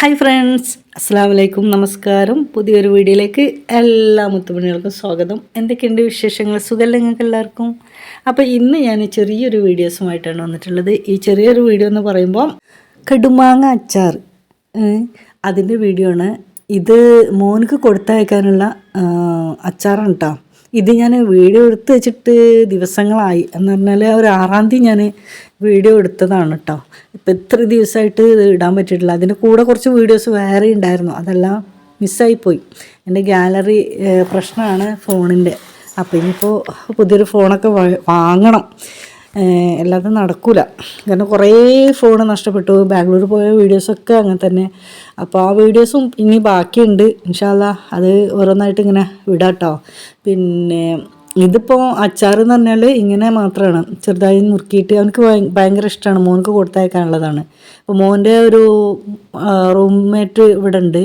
Hi friends അസ്സാം വലൈക്കും നമസ്കാരം പുതിയൊരു വീഡിയോയിലേക്ക് എല്ലാ മുത്തുമണികൾക്കും സ്വാഗതം. എന്തൊക്കെയുണ്ട് വിശേഷങ്ങൾ? സുഖമല്ല നിങ്ങൾക്ക് എല്ലാവർക്കും? അപ്പോൾ ഇന്ന് ഞാൻ ചെറിയൊരു വീഡിയോസുമായിട്ടാണ് വന്നിട്ടുള്ളത്. ഈ ചെറിയൊരു വീഡിയോ എന്ന് പറയുമ്പോൾ കടുമാങ്ങ അച്ചാർ അതിന്റെ വീഡിയോ ആണ്. ഇത് മോനക്ക് കൊടുത്തയക്കാനുള്ള അച്ചാറാണ് കേട്ടോ ഇത് ഞാൻ വീഡിയോ എടുത്ത് വെച്ചിട്ട് ദിവസങ്ങളായി. എന്ന് പറഞ്ഞാൽ ഒരു ആറാം തീയതി ഞാൻ വീഡിയോ എടുത്തതാണ് കേട്ടോ ഇപ്പം ഇത്ര ദിവസമായിട്ട് ഇത് ഇടാൻ പറ്റിയിട്ടില്ല. അതിന്റെ കൂടെ കുറച്ച് വീഡിയോസ് വേറെ ഉണ്ടായിരുന്നു. അതെല്ലാം മിസ്സായിപ്പോയി എന്റെ ഗാലറി പ്രശ്നമാണ് ഫോണിന്റെ. അപ്പോൾ ഇനിയിപ്പോൾ പുതിയൊരു ഫോണൊക്കെ വാങ്ങണം. അല്ലാതെ നടക്കില്ല കാരണം കുറേ ഫോൺ നഷ്ടപ്പെട്ടു. ബാംഗ്ലൂർ പോയ വീഡിയോസൊക്കെ അങ്ങനെ തന്നെ. അപ്പോൾ ആ വീഡിയോസും ഇനി ബാക്കിയുണ്ട്. ഇൻഷാല്ല അത് ഓരോന്നായിട്ട് ഇങ്ങനെ വിടാട്ടോ. പിന്നെ ഇതിപ്പോൾ അച്ചാർ എന്ന് പറഞ്ഞാൽ ഇങ്ങനെ മാത്രമാണ് ചെറുതായി നുറുക്കിയിട്ട് അവനക്ക് ഭയ- ഭയങ്കര ഇഷ്ടമാണ് മോനക്ക് കൊടുത്തയക്കാനുള്ളതാണ്. അപ്പോൾ മോന്റെ ഒരു റൂംമേറ്റ് ഇവിടെ ഉണ്ട്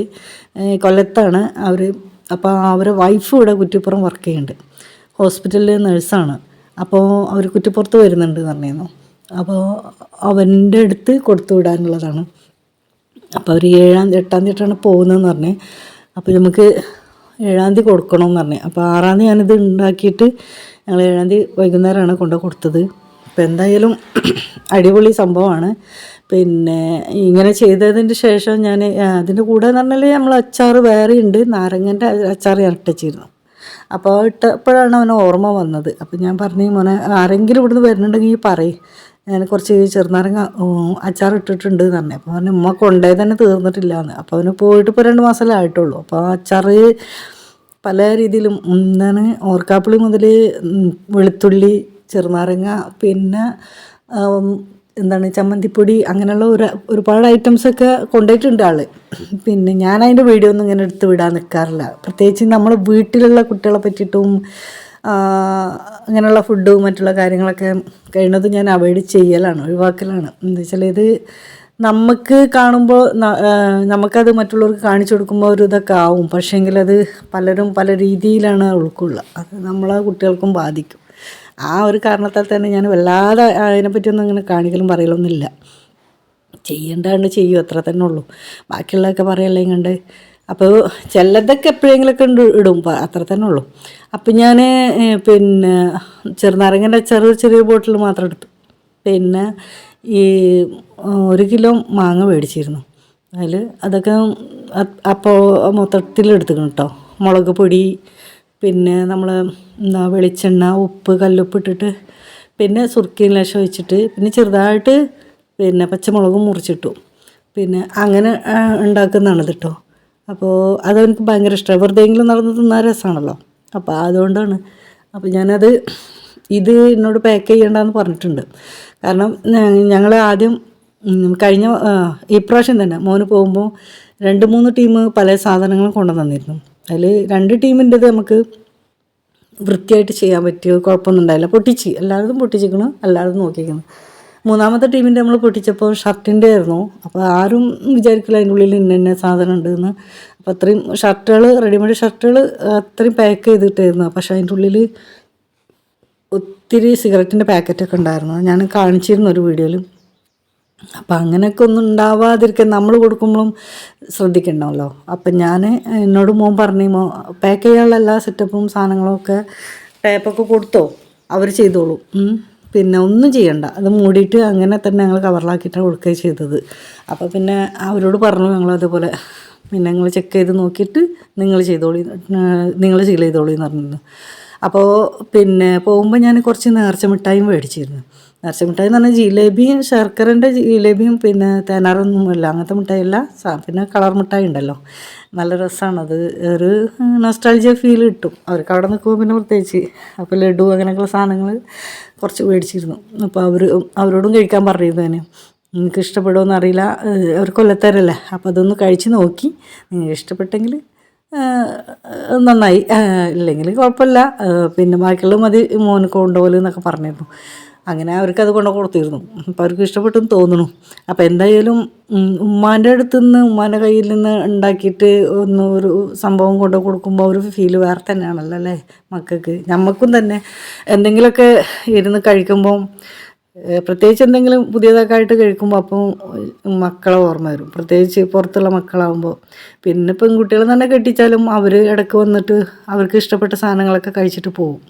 കൊല്ലത്താണ് അവർ അപ്പോൾ അവരെ വൈഫ് ഇവിടെ കുറ്റിപ്പുറം വർക്ക് ചെയ്യുന്നുണ്ട്. ഹോസ്പിറ്റലിൽ നഴ്സാണ് അപ്പോൾ അവർ കുറ്റിപ്പുറത്ത് വരുന്നുണ്ട് പറഞ്ഞിരുന്നു. അപ്പോൾ അവന്റെ അടുത്ത് കൊടുത്തു വിടാനുള്ളതാണ്. അപ്പോൾ അവർ ഏഴാം എട്ടാം തീയതിയാണ് പോകുന്നതെന്ന് പറഞ്ഞ്. അപ്പോൾ നമുക്ക് ഏഴാം തീയതി കൊടുക്കണമെന്ന് പറഞ്ഞു. അപ്പോൾ ആറാം തീയതി ഞാനിത് ഉണ്ടാക്കിയിട്ട് ഞങ്ങൾ ഏഴാം തീയതി വൈകുന്നേരമാണ് കൊണ്ട് കൊടുത്തത്. അപ്പോൾ എന്തായാലും അടിപൊളി സംഭവമാണ്. പിന്നെ ഇങ്ങനെ ചെയ്തതിന് ശേഷം ഞാൻ അതിന്റെ കൂടെ എന്ന് പറഞ്ഞാൽ നമ്മൾ അച്ചാർ വേറെ ഉണ്ട് നാരങ്ങന്റെ അച്ചാർ ഞാൻ ഇട്ടിച്ചിരുന്നു. അപ്പോൾ ഇട്ടപ്പോഴാണ് അവന് ഓർമ്മ വന്നത്. അപ്പോൾ ഞാൻ പറഞ്ഞു മോനെ ആരെങ്കിലും ഇവിടുന്ന് വരുന്നുണ്ടെങ്കിൽ പറയും. ഞാൻ കുറച്ച് ചെറുനാരങ്ങ അച്ചാർ ഇട്ടിട്ടുണ്ട് എന്ന് പറഞ്ഞു. അപ്പോൾ അവൻ ഉമ്മ കൊണ്ടേ തന്നെ തീർന്നിട്ടില്ല എന്ന്. അപ്പോൾ അവന് പോയിട്ട് ഇപ്പോൾ രണ്ട് മാസമല്ലേ ആയിട്ടുള്ളൂ. അപ്പോൾ ആ അച്ചാർ പല രീതിയിലും എന്താണ് ഓർക്കാപ്പിളി മുതൽ വെളുത്തുള്ളി ചെറുനാരങ്ങ പിന്നെ എന്താണ് ചമ്മന്തിപ്പൊടി അങ്ങനെയുള്ള ഒരു ഒരുപാട് ഐറ്റംസൊക്കെ കൊണ്ടുപോയിട്ടുണ്ട് ആൾ. പിന്നെ ഞാൻ അതിന്റെ വീഡിയോ ഒന്നും ഇങ്ങനെ എടുത്ത് വിടാൻ നിൽക്കാറില്ല പ്രത്യേകിച്ച് നമ്മൾ വീട്ടിലുള്ള കുട്ടികളെ പറ്റിയിട്ടും അങ്ങനെയുള്ള ഫുഡും മറ്റുള്ള കാര്യങ്ങളൊക്കെ കഴിയുന്നത് ഞാൻ അവോയ്ഡ് ചെയ്യലാണ് ഒഴിവാക്കലാണ്. എന്താ വെച്ചാൽ ഇത് നമുക്ക് കാണുമ്പോൾ നമുക്കത് മറ്റുള്ളവർക്ക് കാണിച്ചു കൊടുക്കുമ്പോൾ ഒരു ഇതൊക്കെ ആവും. പക്ഷേങ്കിൽ അത് പലരും പല രീതിയിലാണ് ഉൾക്കൊള്ളുക. അത് നമ്മളെ കുട്ടികൾക്കും ബാധിക്കും. ആ ഒരു കാരണത്താൽ തന്നെ ഞാൻ വല്ലാതെ അതിനെപ്പറ്റിയൊന്നും അങ്ങനെ കാണിക്കലും പറയലൊന്നുമില്ല. ചെയ്യേണ്ടതാണ് ചെയ്യും അത്ര തന്നെ ഉള്ളൂ. ബാക്കിയുള്ളതൊക്കെ പറയല്ലേ കണ്ട് അപ്പോൾ ചിലതൊക്കെ എപ്പോഴെങ്കിലുമൊക്കെ ഉണ്ട് ഇടും അത്ര തന്നെ ഉള്ളൂ. അപ്പം ഞാൻ പിന്നെ ചെറുനാരങ്ങന്റെ ചെറു ചെറിയ ബോട്ടിൽ മാത്രം എടുത്തു. പിന്നെ ഈ ഒരു കിലോ മാങ്ങ മേടിച്ചിരുന്നു. അതിൽ അതൊക്കെ അപ്പോൾ മൊത്തത്തിൽ എടുത്തുക്കണം കേട്ടോ. മുളക് പൊടി പിന്നെ നമ്മൾ എന്താ വെളിച്ചെണ്ണ ഉപ്പ് കല്ലുപ്പ് ഇട്ടിട്ട് പിന്നെ സുർക്കിയും ലേശം വെച്ചിട്ട് പിന്നെ ചെറുതായിട്ട് പിന്നെ പച്ചമുളകും മുറിച്ചിട്ടു. പിന്നെ അങ്ങനെ ഉണ്ടാക്കുന്നതാണ് ഇത് കേട്ടോ അപ്പോൾ അതെനിക്ക് ഭയങ്കര ഇഷ്ടമാണ് വെറുതെയെങ്കിലും നടന്ന് തിന്നാൻ രസമാണല്ലോ അപ്പോൾ അതുകൊണ്ടാണ്. അപ്പോൾ ഞാനത് ഇത് എന്നോട് പാക്ക് ചെയ്യണ്ടെന്ന് പറഞ്ഞിട്ടുണ്ട്. കാരണം ഞങ്ങൾ ആദ്യം കഴിഞ്ഞ ഇപ്രാവശ്യം തന്നെ മോന് പോകുമ്പോൾ രണ്ട് മൂന്ന് ടീം പല സാധനങ്ങളും കൊണ്ടുവന്നിരുന്നു. അതിൽ രണ്ട് ടീമിന്റെത് നമുക്ക് വൃത്തിയായിട്ട് ചെയ്യാൻ പറ്റിയോ? കുഴപ്പമൊന്നും ഉണ്ടായില്ല. പൊട്ടിച്ച്. എല്ലായിടത്തും പൊട്ടിച്ചിരിക്കണം എല്ലായിടത്തും നോക്കിയിരിക്കുന്നു മൂന്നാമത്തെ ടീമിന്റെ നമ്മൾ പൊട്ടിച്ചപ്പോൾ ഷർട്ടിന്റെ ആയിരുന്നു. അപ്പോൾ ആരും വിചാരിക്കില്ല അതിന്റെ ഉള്ളിൽ ഇന്ന ഇന്ന സാധനം ഉണ്ടെന്ന്. അപ്പോൾ അത്രയും ഷർട്ടുകൾ റെഡിമെയ്ഡ് ഷർട്ടുകൾ അത്രയും പാക്ക് ചെയ്തിട്ടായിരുന്നു. പക്ഷേ അതിന്റെ ഉള്ളിൽ ഒത്തിരി സിഗരറ്റിന്റെ പാക്കറ്റൊക്കെ ഉണ്ടായിരുന്നു. ഞാൻ കാണിച്ചിരുന്നു ഒരു വീഡിയോയിൽ അപ്പം അങ്ങനെയൊക്കെ ഒന്നും ഉണ്ടാവാതിരിക്കാൻ നമ്മൾ കൊടുക്കുമ്പോഴും ശ്രദ്ധിക്കണമല്ലോ അപ്പം ഞാൻ എന്നോട് മോൻ പറഞ്ഞു മോ പാക്ക് ചെയ്യാനുള്ള എല്ലാ സെറ്റപ്പും സാധനങ്ങളും ഒക്കെ ടേപ്പൊക്കെ കൊടുത്തോ? അവർ ചെയ്തോളൂ. പിന്നെ ഒന്നും ചെയ്യണ്ട. അത് മൂടിയിട്ട് അങ്ങനെ തന്നെ ഞങ്ങൾ കവറിലാക്കിയിട്ടാണ് കൊടുക്കുകയും ചെയ്തത്. അപ്പോൾ പിന്നെ അവരോട് പറഞ്ഞു ഞങ്ങൾ അതേപോലെ പിന്നെ നിങ്ങൾ ചെക്ക് ചെയ്ത് നോക്കിയിട്ട് നിങ്ങൾ ചെയ്തോളൂ നിങ്ങൾ സീൽ ചെയ്തോളി എന്ന് പറഞ്ഞിരുന്നു. അപ്പോൾ പിന്നെ പോകുമ്പോൾ ഞാൻ കുറച്ച് നേർച്ച മിഠായും മേടിച്ചിരുന്നു. നേർച്ച മിഠായി എന്ന് പറഞ്ഞാൽ ജിലേബിയും ശർക്കരന്റെ ജിലേബിയും പിന്നെ തേനാറൊന്നുമല്ല. അങ്ങനത്തെ മിഠായില്ല പിന്നെ കളർ മിഠായി ഉണ്ടല്ലോ. നല്ല രസമാണ് അത്. ഒരു നൊസ്റ്റാൾജിയ ഫീൽ കിട്ടും. അവർക്ക് അവിടെ നിൽക്കുമ്പോൾ പിന്നെ പ്രത്യേകിച്ച്. അപ്പോൾ ലഡു അങ്ങനെയൊക്കെയുള്ള സാധനങ്ങൾ കുറച്ച് മേടിച്ചിരുന്നു. അപ്പോൾ അവർ അവരോടും കഴിക്കാൻ പറഞ്ഞിരുന്നു തന്നെ നിങ്ങൾക്ക് ഇഷ്ടപ്പെടുമോ അറിയില്ല. അവർ കൊല്ലത്തരല്ലേ? അപ്പോൾ അതൊന്ന് കഴിച്ച് നോക്കി. നിങ്ങൾക്ക് ഇഷ്ടപ്പെട്ടെങ്കിൽ നന്നായി. ഇല്ലെങ്കിൽ കുഴപ്പമില്ല. പിന്നെ ബാക്കിയുള്ള മതി. മോന് കൊണ്ടുപോലെന്നൊക്കെ പറഞ്ഞിരുന്നു. അങ്ങനെ അവർക്ക് അത് കൊണ്ട് കൊടുത്തിരുന്നു. അപ്പോൾ അവർക്ക് ഇഷ്ടപ്പെട്ടെന്ന് തോന്നുന്നു. അപ്പോൾ എന്തായാലും ഉമ്മാന്റെ അടുത്ത് നിന്ന് ഉമ്മാന്റെ കയ്യിൽ നിന്ന് ഉണ്ടാക്കിയിട്ട് ഒന്ന് ഒരു സംഭവം കൊണ്ട് കൊടുക്കുമ്പോൾ ഒരു ഫീൽ വേറെ തന്നെയാണല്ലോ അല്ലേ മക്കൾക്ക്? നമുക്കും തന്നെ. എന്തെങ്കിലുമൊക്കെ ഇരുന്ന് കഴിക്കുമ്പം പ്രത്യേകിച്ച് എന്തെങ്കിലും പുതിയതൊക്കെ ആയിട്ട് കഴിക്കുമ്പോൾ അപ്പം മക്കളെ ഓർമ്മ വരും. പ്രത്യേകിച്ച് പുറത്തുള്ള മക്കളാവുമ്പോൾ പിന്നെ പെൺകുട്ടികൾ തന്നെ കെട്ടിച്ചാലും അവർ ഇടയ്ക്ക് വന്നിട്ട് അവർക്ക് ഇഷ്ടപ്പെട്ട സാധനങ്ങളൊക്കെ കഴിച്ചിട്ട് പോകും.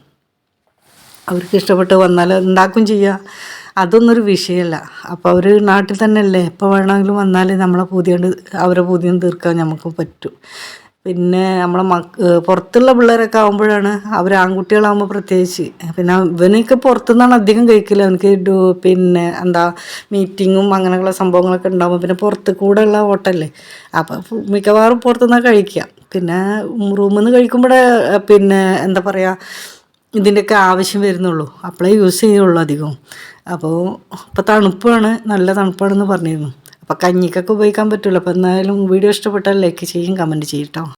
അവർക്ക് ഇഷ്ടപ്പെട്ട് വന്നാൽ ഉണ്ടാക്കും ചെയ്യുക. അതൊന്നും ഒരു വിഷയമല്ല. അപ്പോൾ അവർ നാട്ടിൽ തന്നെ അല്ലേ എപ്പോൾ വേണമെങ്കിലും വന്നാൽ നമ്മളെ പൂതിയുണ്ട് അവരെ പൂതിയും തീർക്കാൻ നമുക്ക് പറ്റും. പിന്നെ നമ്മളെ മക്ക പുറത്തുള്ള പിള്ളേരൊക്കെ ആകുമ്പോഴാണ് അവർ ആൺകുട്ടികളാകുമ്പോൾ പ്രത്യേകിച്ച്. പിന്നെ ഇവനൊക്കെ പുറത്തുനിന്നാണ് അധികം കഴിക്കില്ല അവനക്ക് ഡു- പിന്നെ എന്താ മീറ്റിങ്ങും അങ്ങനെയുള്ള സംഭവങ്ങളൊക്കെ ഉണ്ടാകുമ്പോൾ പിന്നെ പുറത്ത് കൂടെ ഉള്ള ഹോട്ടലേ അപ്പോൾ മിക്കവാറും പുറത്തുനിന്നാണ് കഴിക്കുക പിന്നെ റൂമിൽ നിന്ന് കഴിക്കുമ്പോഴേ പിന്നെ എന്താ പറയുക ഇതിന്റെയൊക്കെ ആവശ്യം വരുന്നുള്ളൂ. അപ്പോഴേ യൂസ് ചെയ്യുള്ളൂ അധികവും. അപ്പോൾ ഇപ്പോൾ തണുപ്പാണ് നല്ല തണുപ്പാണെന്ന് പറഞ്ഞിരുന്നു. അപ്പോൾ കഞ്ഞിക്കൊക്കെ ഉപയോഗിക്കാൻ പറ്റുമല്ലോ അപ്പോൾ എന്തായാലും വീഡിയോ ഇഷ്ടപ്പെട്ടാൽ ലൈക്ക് ചെയ്യും കമന്റ് ചെയ്യും കേട്ടോ